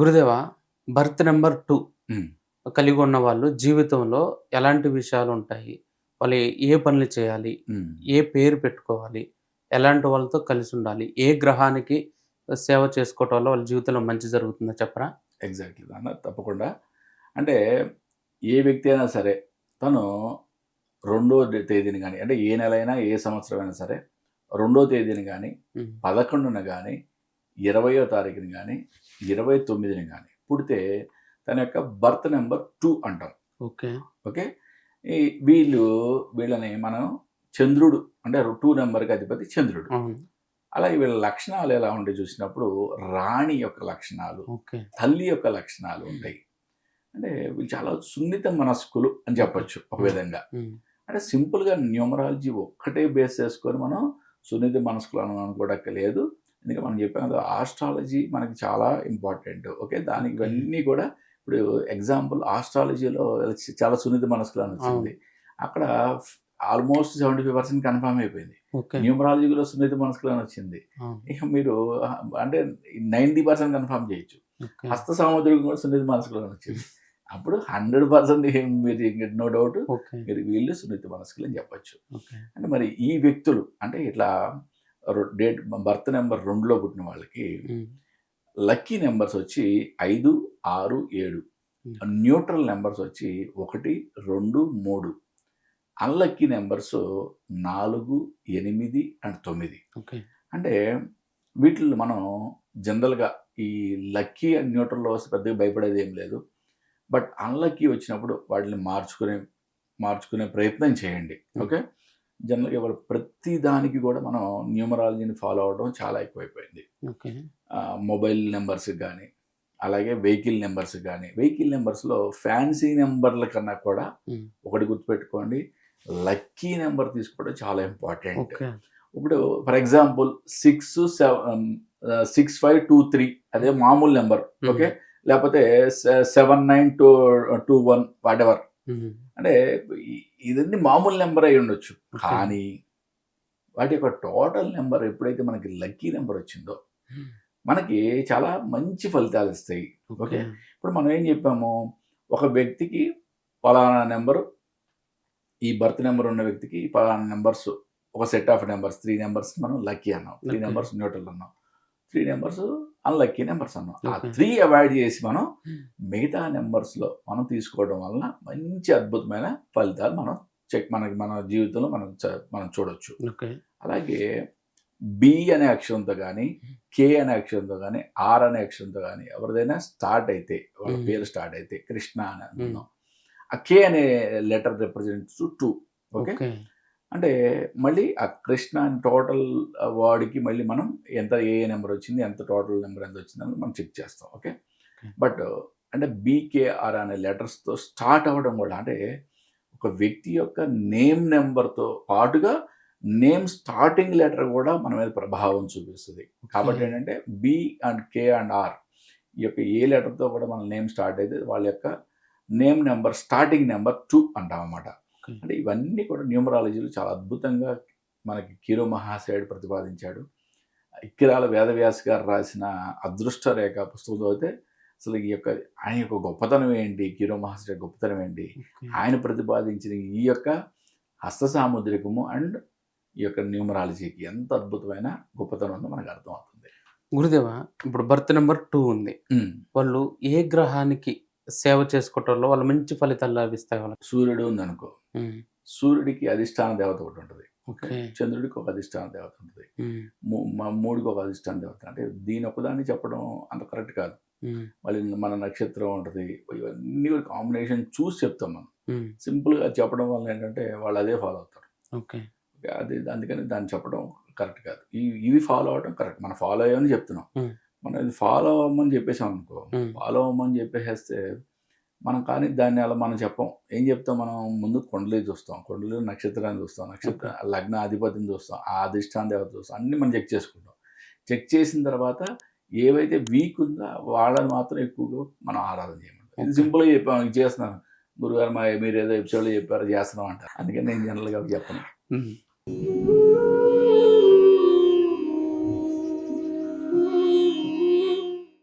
గురుదేవ birth number two. కలిగి ఉన్న వాళ్ళు జీవితంలో ఎలాంటి విషయాలు ఉంటాయి వాళ్ళు ఏ పనులు చేయాలి. ఏ పేరు పెట్టుకోవాలి ఎలాంటి వాళ్ళతో కలిసి ఉండాలి ఏ గ్రహానికి సేవ చేసుకోవటం వల్ల వాళ్ళ జీవితంలో మంచి జరుగుతుందో చెప్పరా ఎగ్జాక్ట్లీ అన్న తప్పకుండా అంటే ఏ వ్యక్తి అయినా సరే తను రెండో తేదీని కానీ అంటే ఏ నెల అయినా ఏ సంవత్సరం అయినా సరే రెండో తేదీని కానీ. పదకొండున కానీ ఇరవయో తారీఖుని కానీ ఇరవై తొమ్మిదిని కానీ పుడితే తన యొక్క బర్త్ నెంబర్ టూ అంటాం ఓకే. ఓకే? ఈ వీళ్ళు వీళ్ళని మనం చంద్రుడు అంటే టూ నెంబర్కి అధిపతి చంద్రుడు. అలాగే వీళ్ళ లక్షణాలు ఎలా ఉంటాయి చూసినప్పుడు రాణి యొక్క లక్షణాలు తల్లి యొక్క లక్షణాలు ఉంటాయి. అంటే వీళ్ళు చాలా సున్నిత మనస్కులు అని చెప్పొచ్చు ఒక విధంగా. అంటే సింపుల్గా న్యూమరాలజీ ఒక్కటే బేస్ చేసుకొని మనం సున్నిత మనస్కులు అని అనుకోవడక్కలేదు ఎందుకంటే మనం చెప్పాం కదా ఆస్ట్రాలజీ మనకి చాలా ఇంపార్టెంట్ ఓకే దానికి ఇవన్నీ కూడా ఇప్పుడు ఎగ్జాంపుల్ ఆస్ట్రాలజీలో చాలా సున్నిత మనస్కులు అని వచ్చింది. అక్కడ almost seventy five percent confirm అయిపోయింది న్యూమరాలజీలో సున్నిత మనస్కులు అని వచ్చింది. ఇక మీరు అంటే నైంటీ పర్సెంట్ కన్ఫర్మ్ చేయొచ్చు. హస్త సాముద్రికం కూడా సున్నిత మనస్కులు అని వచ్చింది. అప్పుడు హండ్రెడ్ పర్సెంట్ మీరు నో డౌట్ మీరు వీళ్ళు సున్నిత మనస్కులు అని చెప్పొచ్చు. అంటే మరి ఈ వ్యక్తులు అంటే ఇట్లా డేట్ బర్త్ నెంబర్ రెండులో పుట్టిన వాళ్ళకి. లక్కీ నెంబర్స్ వచ్చి ఐదు ఆరు ఏడు. న్యూట్రల్ నెంబర్స్ వచ్చి ఒకటి రెండు మూడు. అన్లక్కీ నెంబర్స్ నాలుగు ఎనిమిది అండ్ తొమ్మిది. ఓకే. అంటే వీటిల్లో మనం జనరల్గా ఈ లక్కీ అండ్ న్యూట్రల్లో వస్తే పెద్దగా భయపడేది ఏం లేదు. బట్ అన్లక్కీ వచ్చినప్పుడు వాటిని మార్చుకునే మార్చుకునే ప్రయత్నం చేయండి. ఓకే? జనరల్గా ఇవాళ ప్రతి దానికి కూడా మనం న్యూమరాలజీని ఫాలో అవడం చాలా ఎక్కువైపోయింది మొబైల్ నెంబర్స్ కానీ అలాగే వెహికల్ నెంబర్స్ కానీ వెహికల్ నెంబర్స్లో ఫ్యాన్సీ నెంబర్ల కన్నా కూడా. ఒకటి గుర్తుపెట్టుకోండి లక్కీ నెంబర్ తీసుకోవడం చాలా ఇంపార్టెంట్ ఇప్పుడు for example six seven six five two three అదే మామూలు నెంబర్. ఓకే లేకపోతే seven nine two two one whatever. అంటే ఇదన్నీ మామూలు నెంబర్ అయి ఉండొచ్చు. కానీ వాటి యొక్క టోటల్ నెంబర్ ఎప్పుడైతే మనకి లక్కీ నెంబర్ వచ్చిందో ఉమ్. మనకి చాలా మంచి ఫలితాలు ఇస్తాయి. ఓకే. ఇప్పుడు మనం ఏం చెప్పాము? ఒక వ్యక్తికి పలానా నెంబరు ఈ బర్త్ నెంబర్ ఉన్న వ్యక్తికి పలానా నెంబర్స్ ఒక set of numbers three numbers మనం లక్కీ అన్నాం. త్రీ. నెంబర్స్ న్యూట్రల్ అన్నాం. త్రీ నెంబర్స్ అన్లక్కీ నెంబర్స్ అన్నాం ఆ. త్రీ అవాయిడ్ చేసి మనం Hmm. మిగతా నెంబర్స్లో మనం తీసుకోవడం వలన మంచి అద్భుతమైన ఫలితాలు మనం చెక్ మనకి మన జీవితంలో మనం మనం చూడొచ్చు. అలాగే బి అనే అక్షరంతో కానీ కే అనే అక్షరంతో కానీ ఆర్ అనే అక్షరంతో కానీ ఎవరిదైనా స్టార్ట్ అయితే వాళ్ళ Hmm. పేరు స్టార్ట్ అయితే కృష్ణ అని అనుకుందాం ఆ కే అనే లెటర్ రిప్రజెంట్స్ టూ ఓకే అంటే మళ్ళీ ఆ కృష్ణ అని టోటల్ వాడికి మళ్ళీ మనం ఎంత ఏ నెంబర్ వచ్చింది ఎంత టోటల్ నెంబర్ ఎంత వచ్చిందని మనం చెక్ చేస్తాం ఓకే. బట్ అంటే బీకేఆర్ అనే లెటర్స్తో స్టార్ట్ అవ్వడం కూడా అంటే ఒక వ్యక్తి యొక్క నేమ్ నెంబర్తో పాటుగా నేమ్ స్టార్టింగ్ లెటర్ కూడా మన మీద ప్రభావం చూపిస్తుంది కాబట్టి ఏంటంటే B and K and R ఈ యొక్క ఏ లెటర్తో కూడా మన నేమ్ స్టార్ట్ అయితే వాళ్ళ యొక్క name number starting number two అంటాం అన్నమాట. అంటే ఇవన్నీ కూడా న్యూమరాలజీలో చాలా అద్భుతంగా మనకి కీరో మహాశయుడు ప్రతిపాదించాడు. ఇక్కిరాల వేదవ్యాస్ గారు రాసిన అదృష్ట రేఖ పుస్తకం చదివితే అసలు ఈ యొక్క ఆయన యొక్క గొప్పతనం ఏంటి? కీరో మహాశయుడు గొప్పతనం ఏంటి. ఆయన ప్రతిపాదించిన ఈ యొక్క హస్త సాముద్రికము అండ్ ఈ యొక్క న్యూమరాలజీకి ఎంత అద్భుతమైన గొప్పతనం ఉందో మనకు అర్థమవుతుంది. గురుదేవ ఇప్పుడు బర్త్ నెంబర్ టూ ఉంది. వాళ్ళు ఏ గ్రహానికి సేవ చేసుకోవటంలో వాళ్ళు మంచి ఫలితాలు లభిస్తాయి వాళ్ళకి? సూర్యుడు ఉందనుకో. ఉమ్. సూర్యుడికి అధిష్టాన దేవత ఒకటి ఉంటుంది. ఓకే. చంద్రుడికి ఒక అధిష్టాన దేవత ఉంటుంది. మూడుకి ఒక అధిష్టాన దేవత. అంటే దీని ఒకదాన్ని చెప్పడం అంత కరెక్ట్ కాదు. మళ్ళీ మన నక్షత్రం ఉంటుంది. ఇవన్నీ కూడా కాంబినేషన్ చూసి చెప్తాం మనం. ఉమ్. సింపుల్గా చెప్పడం వల్ల ఏంటంటే వాళ్ళు అదే ఫాలో అవుతారు. ఓకే. అది అందుకని దాన్ని చెప్పడం కరెక్ట్ కాదు. ఇవి ఫాలో అవడం కరెక్ట్. మనం ఫాలో అయ్యామని చెప్తున్నాం. మనం ఇది ఫాలో అవ్వమని చెప్పేసాం అనుకో. ఫాలో అవ్వమని చెప్పేస్తే మనం కానీ దాన్ని అలా మనం చెప్పం. ఏం చెప్తాం మనం? ముందు కొండలే చూస్తాం. కొండలు నక్షత్రాన్ని చూస్తాం. నక్షత్ర లగ్న అధిపతిని చూస్తాం. ఆ అధిష్టాన దేవత చూస్తాం. అన్ని మనం చెక్ చేసుకుంటాం. చెక్ చేసిన తర్వాత ఏవైతే వీక్ ఉందో వాళ్ళని మాత్రం ఎక్కువగా మనం ఆరాధన చేయమంటాం. ఇది. సింపుల్గా చెప్పాం. చేస్తున్నాను. గురుగారు మా మీరు ఏదో ఎపిసోడ్లో చెప్పారు చేస్తున్నాం అంటారు. అందుకని నేను జనరల్గా చెప్పను.